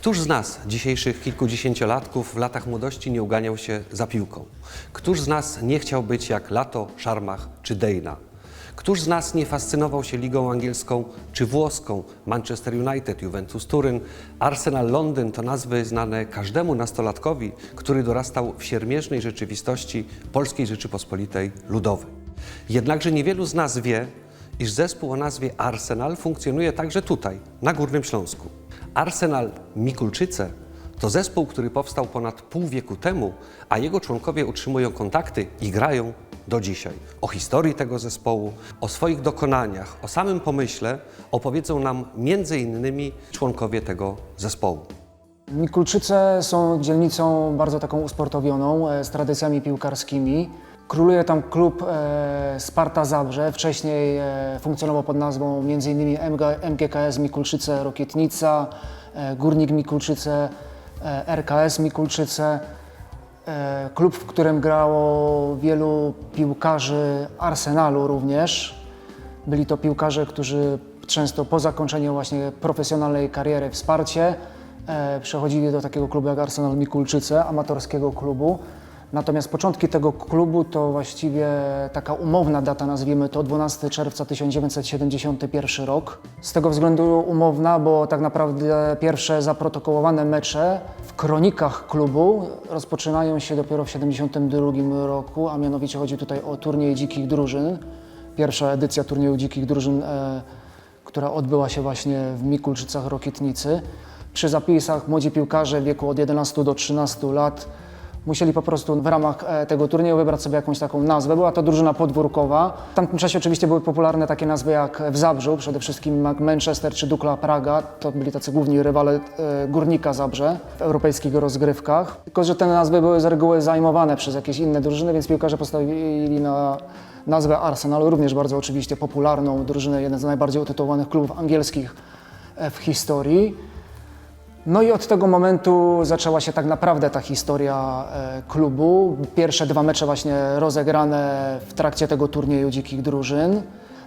Któż z nas, dzisiejszych kilkudziesięciolatków, w latach młodości nie uganiał się za piłką? Któż z nas nie chciał być jak Lato, Szarmach czy Dejna? Któż z nas nie fascynował się ligą angielską czy włoską? Manchester United, Juventus Turyn, Arsenal Londyn to nazwy znane każdemu nastolatkowi, który dorastał w siermierznej rzeczywistości Polskiej Rzeczypospolitej Ludowej. Jednakże niewielu z nas wie, iż zespół o nazwie Arsenal funkcjonuje także tutaj, na Górnym Śląsku. Arsenal Mikulczyce to zespół, który powstał ponad pół wieku temu, a jego członkowie utrzymują kontakty i grają do dzisiaj. O historii tego zespołu, o swoich dokonaniach, o samym pomyśle opowiedzą nam innymi członkowie tego zespołu. Mikulczyce są dzielnicą bardzo taką usportowioną, e, z tradycjami piłkarskimi. Króluje tam klub e, Sparta Zabrze. Wcześniej e, funkcjonował pod nazwą m.in. MG, MGKS Mikulczyce Rokietnica, e, Górnik Mikulczyce, e, RKS Mikulczyce. E, klub, w którym grało wielu piłkarzy Arsenalu również. Byli to piłkarze, którzy często po zakończeniu właśnie profesjonalnej kariery w Sparcie e, przechodzili do takiego klubu jak Arsenal Mikulczyce, amatorskiego klubu. Natomiast początki tego klubu to właściwie taka umowna data, nazwijmy to 12 czerwca 1971 rok. Z tego względu umowna, bo tak naprawdę pierwsze zaprotokołowane mecze w kronikach klubu rozpoczynają się dopiero w 1972 roku, a mianowicie chodzi tutaj o turniej dzikich drużyn. Pierwsza edycja turnieju dzikich drużyn, e, która odbyła się właśnie w Mikulczycach Rokietnicy. Przy zapisach młodzi piłkarze w wieku od 11 do 13 lat musieli po prostu w ramach e, tego turnieju wybrać sobie jakąś taką nazwę. Była to drużyna podwórkowa. W tamtym czasie oczywiście były popularne takie nazwy jak w Zabrzu, przede wszystkim jak Manchester czy Dukla Praga. To byli tacy główni rywale e, Górnika Zabrze w europejskich rozgrywkach. Tylko, że te nazwy były z reguły zajmowane przez jakieś inne drużyny, więc piłkarze postawili na nazwę Arsenal, również bardzo oczywiście popularną drużynę, jeden z najbardziej utytułowanych klubów angielskich e, w historii. No i od tego momentu zaczęła się tak naprawdę ta historia e, klubu. Pierwsze dwa mecze właśnie rozegrane w trakcie tego turnieju dzikich drużyn.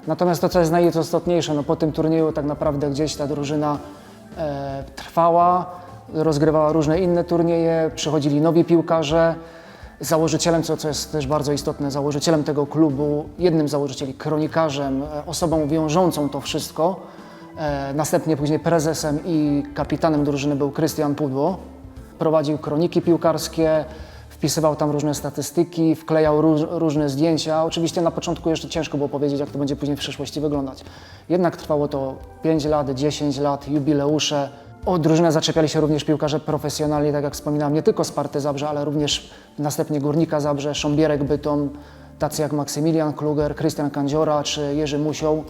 Natomiast to, co jest najistotniejsze, no po tym turnieju tak naprawdę gdzieś ta drużyna e, trwała, rozgrywała różne inne turnieje, przychodzili nowi piłkarze. Założycielem, co, co jest też bardzo istotne, założycielem tego klubu, jednym założycieli, kronikarzem, e, osobą wiążącą to wszystko, Następnie później prezesem i kapitanem drużyny był Krystian Pudło. Prowadził kroniki piłkarskie, wpisywał tam różne statystyki, wklejał róż, różne zdjęcia. Oczywiście na początku jeszcze ciężko było powiedzieć, jak to będzie później w przyszłości wyglądać. Jednak trwało to 5 lat, 10 lat, jubileusze. O drużynę zaczepiali się również piłkarze profesjonalni, tak jak wspominałem, nie tylko Sparty Zabrze, ale również następnie Górnika Zabrze, Sząbierek Bytom, tacy jak Maksymilian Kluger, Krystian Kandziora czy Jerzy Musioł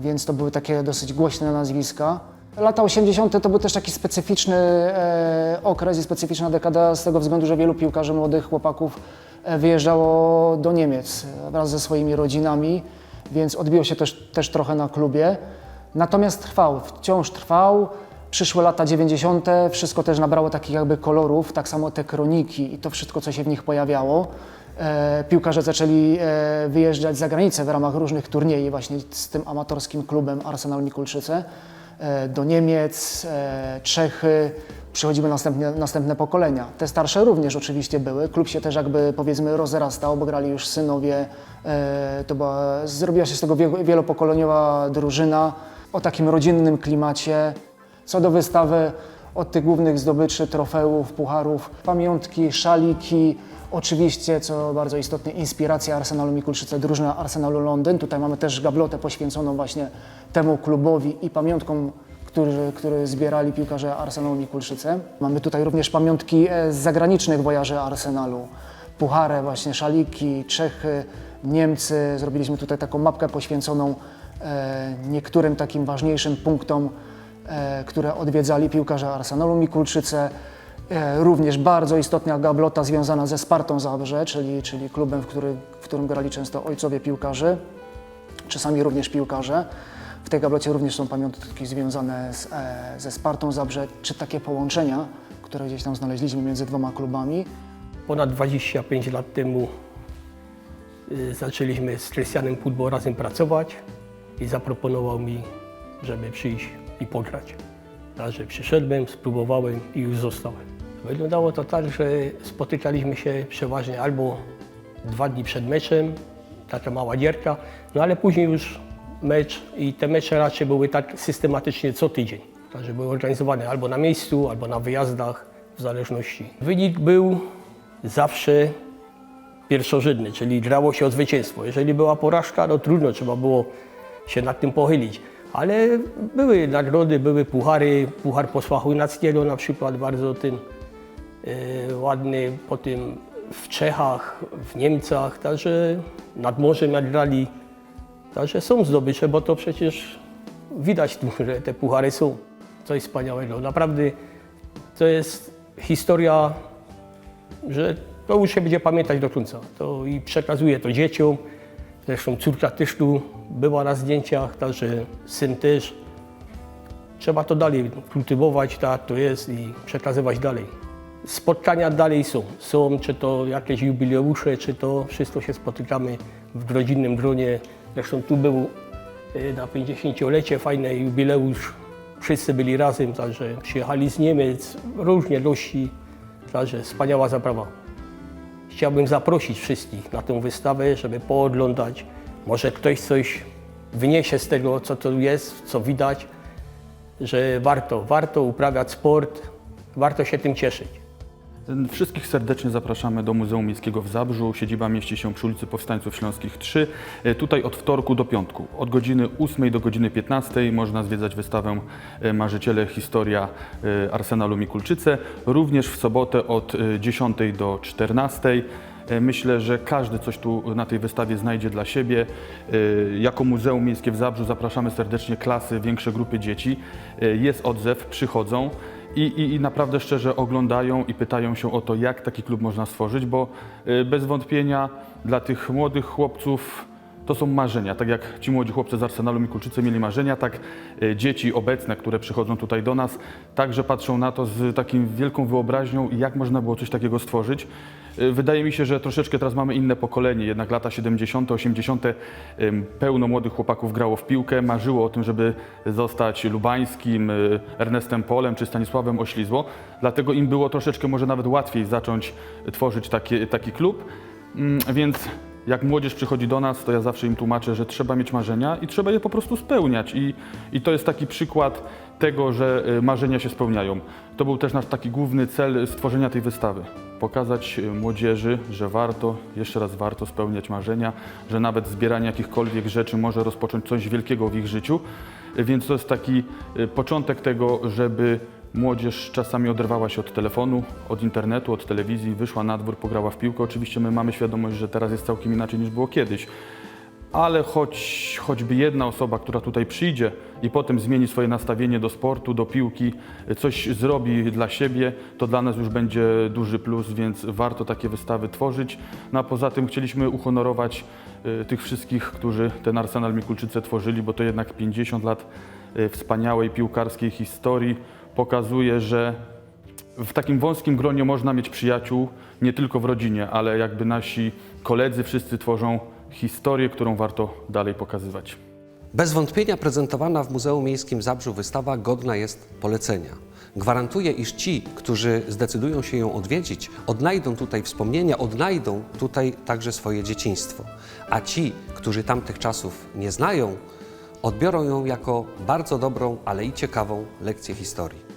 więc to były takie dosyć głośne nazwiska. Lata 80. to był też taki specyficzny e, okres i specyficzna dekada z tego względu, że wielu piłkarzy młodych chłopaków e, wyjeżdżało do Niemiec wraz ze swoimi rodzinami, więc odbiło się też, też trochę na klubie. Natomiast trwał, wciąż trwał. Przyszły lata 90., wszystko też nabrało takich jakby kolorów, tak samo te kroniki i to wszystko, co się w nich pojawiało. E, piłkarze zaczęli e, wyjeżdżać za granicę w ramach różnych turniejów właśnie z tym amatorskim klubem Arsenal Mikulczyce do Niemiec, e, Czechy. Przychodziły następne, następne pokolenia. Te starsze również oczywiście były. Klub się też jakby powiedzmy rozrastał, bo grali już synowie. To była, zrobiła się z tego wie- wielopokoleniowa drużyna o takim rodzinnym klimacie. Co do wystawy, od tych głównych zdobyczy, trofeów, pucharów, pamiątki, szaliki, oczywiście, co bardzo istotne, inspiracja Arsenalu Mikulczyce, drużyna Arsenalu Londyn. Tutaj mamy też gablotę poświęconą właśnie temu klubowi i pamiątkom, który, który zbierali piłkarze Arsenalu Mikulczyce. Mamy tutaj również pamiątki e, z zagranicznych wojaży Arsenalu. Puchary, właśnie szaliki, Czechy, Niemcy. Zrobiliśmy tutaj taką mapkę poświęconą e, niektórym takim ważniejszym punktom które odwiedzali piłkarze Arsenalu Mikulczyce. E, Również bardzo istotna gablota związana ze Spartą Zabrze, czyli, czyli klubem, w, który, w którym grali często ojcowie piłkarzy, czasami również piłkarze. W tej gablocie również są pamiątki związane z, e, ze Spartą Zabrze, czy takie połączenia, które gdzieś tam znaleźliśmy między dwoma klubami. Ponad 25 lat temu y, zaczęliśmy z Krystianem Pudło razem pracować i zaproponował mi, żeby przyjść i pograć. Także przyszedłem, spróbowałem i już zostałem. Wyglądało to tak, że spotykaliśmy się przeważnie albo dwa dni przed meczem, taka mała gierka, no ale później już mecz i te mecze raczej były tak systematycznie co tydzień. Także były organizowane albo na miejscu, albo na wyjazdach, w zależności. Wynik był zawsze pierwszorzędny, czyli grało się o zwycięstwo. Jeżeli była porażka, no trudno, trzeba było się nad tym pochylić. Ale były nagrody, były puchary, puchar posła Chojnackiego na przykład, bardzo ten e, ładny, potem w Czechach, w Niemcach, także nad morzem jak grali. Także są zdobycze, bo to przecież widać że te puchary są. Coś wspaniałego. Naprawdę to jest historia że to już się będzie pamiętać do końca. To i przekazuję to dzieciom. Zresztą córka też tu była na zdjęciach, także syn też. Trzeba to dalej kultywować, tak to jest i przekazywać dalej. Spotkania dalej są. Są, czy to jakieś jubileusze, czy to wszystko się spotykamy w rodzinnym gronie. Zresztą tu był e, na 50-lecie fajny jubileusz. Wszyscy byli razem, także przyjechali z Niemiec, różnie gości. Także wspaniała zaprawa. Chciałbym zaprosić wszystkich na tę wystawę, żeby pooglądać. Może ktoś coś wyniesie z tego, co tu jest, co widać, że warto, warto uprawiać sport, warto się tym cieszyć. Wszystkich serdecznie zapraszamy do Muzeum Miejskiego w Zabrzu. Siedziba mieści się przy ulicy Powstańców Śląskich 3. E, Tutaj od wtorku do piątku. Od godziny 8 do godziny 15 można zwiedzać wystawę e, Marzyciele Historia e, Arsenalu Mikulczyce. Również w sobotę od e, 10 do 14. E, Myślę, że każdy coś tu na tej wystawie znajdzie dla siebie. Jako Muzeum Miejskie w Zabrzu zapraszamy serdecznie klasy, większe grupy dzieci. Jest odzew, przychodzą. I, i, I naprawdę szczerze oglądają i pytają się o to, jak taki klub można stworzyć, bo y, bez wątpienia dla tych młodych chłopców to są marzenia. Tak jak ci młodzi chłopcy z Arsenalu Mikulczycy mieli marzenia, tak y, dzieci obecne, które przychodzą tutaj do nas, także patrzą na to z taką wielką wyobraźnią, jak można było coś takiego stworzyć. Y, Wydaje mi się, że troszeczkę teraz mamy inne pokolenie, jednak lata 70., 80. ym, pełno młodych chłopaków grało w piłkę, marzyło o tym, żeby zostać Lubańskim, y, Ernestem Polem czy Stanisławem Oślizło, dlatego im było troszeczkę może nawet łatwiej zacząć tworzyć taki, taki klub, Mm, więc jak młodzież przychodzi do nas, to ja zawsze im tłumaczę, że trzeba mieć marzenia i trzeba je po prostu spełniać i, i to jest taki przykład tego, że y, marzenia się spełniają. To był też nasz taki główny cel stworzenia tej wystawy. Pokazać y, młodzieży, że warto, jeszcze raz warto spełniać marzenia, że nawet zbieranie jakichkolwiek rzeczy może rozpocząć coś wielkiego w ich życiu. Y, Więc to jest taki y, początek tego, żeby młodzież czasami oderwała się od telefonu, od internetu, od telewizji, wyszła na dwór, pograła w piłkę. Oczywiście my mamy świadomość, że teraz jest całkiem inaczej niż było kiedyś ale choć, choćby jedna osoba, która tutaj przyjdzie i potem zmieni swoje nastawienie do sportu, do piłki, coś zrobi dla siebie, to dla nas już będzie duży plus, więc warto takie wystawy tworzyć. No a poza tym chcieliśmy uhonorować y, tych wszystkich, którzy ten Arsenal Mikulczyce tworzyli, bo to jednak 50 lat y, wspaniałej piłkarskiej historii pokazuje, że w takim wąskim gronie można mieć przyjaciół, nie tylko w rodzinie, ale jakby nasi koledzy wszyscy tworzą historię, którą warto dalej pokazywać. Bez wątpienia prezentowana w Muzeum Miejskim Zabrzu wystawa godna jest polecenia. Gwarantuję, iż ci, którzy zdecydują się ją odwiedzić, odnajdą tutaj wspomnienia, odnajdą tutaj także swoje dzieciństwo. A ci, którzy tamtych czasów nie znają, odbiorą ją jako bardzo dobrą, ale i ciekawą lekcję historii.